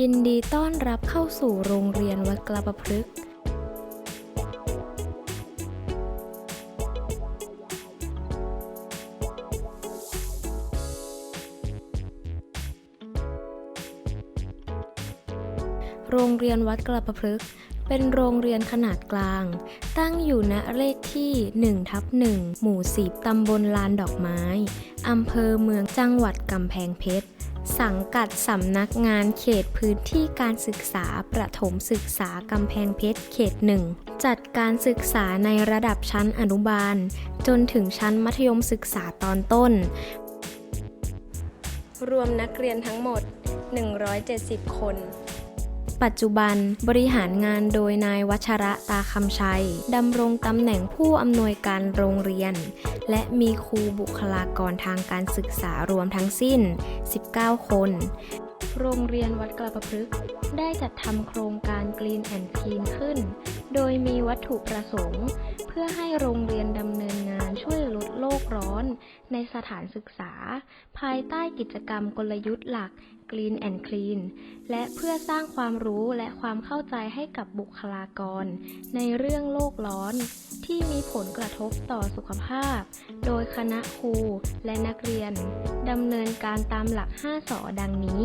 ยินดีต้อนรับเข้าสู่โรงเรียนวัดกระประพฤกษ์โรงเรียนวัดกระประพฤกษ์ เป็นโรงเรียนขนาดกลาง ตั้งอยู่ณเลขที่1ทับ1หมู่10ตำบลลานดอกไม้ อำเภอเมืองจังหวัดกำแพงเพชร สังกัดสำนักงานเขตพื้นที่การศึกษาประถมศึกษากำแพงเพชรเขตหนึ่งจัดการศึกษาในระดับชั้นอนุบาล จนถึงชั้นมัธยมศึกษาตอนต้น รวมนักเรียนทั้งหมด 170 คน ปัจจุบันบริหารงานโดยนายวัชระตาคำชัยดำรงตำแหน่งผู้อำนวยการโรงเรียน และมีครูบุคลากรทางการศึกษารวมทั้งสิ้น 19 คน โรงเรียนวัดกระประพฤกษ์ได้จัดทำโครงการ Green and Clean ขึ้น โดยมีวัตถุประสงค์ เพื่อให้โรงเรียนดำเนินงานช่วยลดโลกร้อน ในสถานศึกษา ภายใต้กิจกรรมกลยุทธ์หลัก Green and Clean และเพื่อสร้างความรู้และความเข้าใจให้กับบุคลากร ในเรื่องโลกร้อน ที่มีผลกระทบต่อสุขภาพ โดยคณะครูและนักเรียนดำเนินการตามหลัก 5สอดังนี้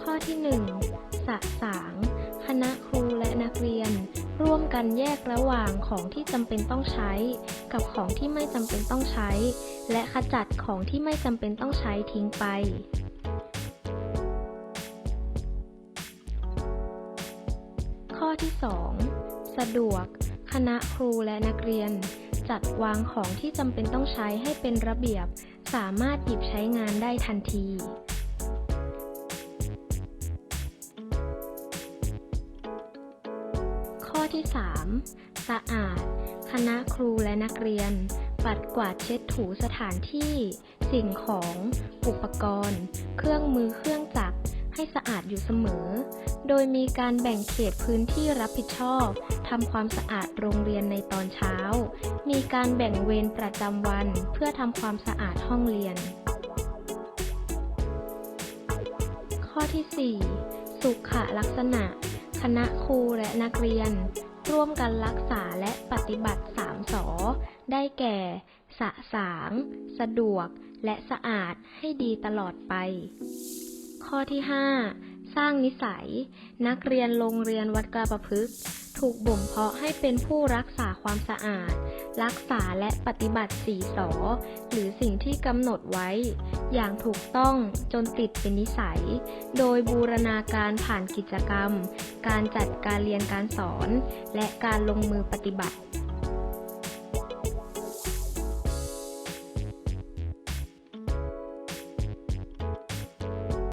ข้อที่ 1 สะสาง คณะครูและนักเรียน ร่วมกันแยกระหว่างของที่จำเป็นต้องใช้ กับของที่ไม่จำเป็นต้องใช้ และขจัดของที่ไม่จำเป็นต้องใช้ทิ้งไปข้อที่ 2 สะดวก คณะครูและนักเรียน จัดวางของที่จำเป็นต้องใช้ให้เป็นระเบียบ สามารถหยิบใช้งานได้ทันที ที่ 3 สะอาด คณะครูและนักเรียน ปัดกวาดเช็ดถูสถานที่ สิ่งของ อุปกรณ์ เครื่องมือเครื่องจักรให้สะอาดอยู่เสมอ โดยมีการแบ่งเขตพื้นที่รับผิดชอบ ทำความสะอาดโรงเรียนในตอนเช้า มีการแบ่งเวรประจำวันเพื่อทำความสะอาดห้องเรียน ข้อที่ 4 สุขลักษณะ คณะครูและนักเรียน ร่วมกันรักษาและปฏิบัติ3สอได้แก่ สะสาง สะดวก และสะอาดให้ดีตลอดไป ข้อที่ 5 สร้างนิสัย นักเรียนโรงเรียนวัดกระประพฤกษ์ถูกบ่มเพาะให้เป็นผู้รักษาความสะอาด รักษาและปฏิบัติสีสอ หรือสิ่งที่กำหนดไว้ อย่างถูกต้องจนติดเป็นนิสัย โดยบูรณาการผ่านกิจกรรม การจัดการเรียนการสอน และการลงมือปฏิบัติ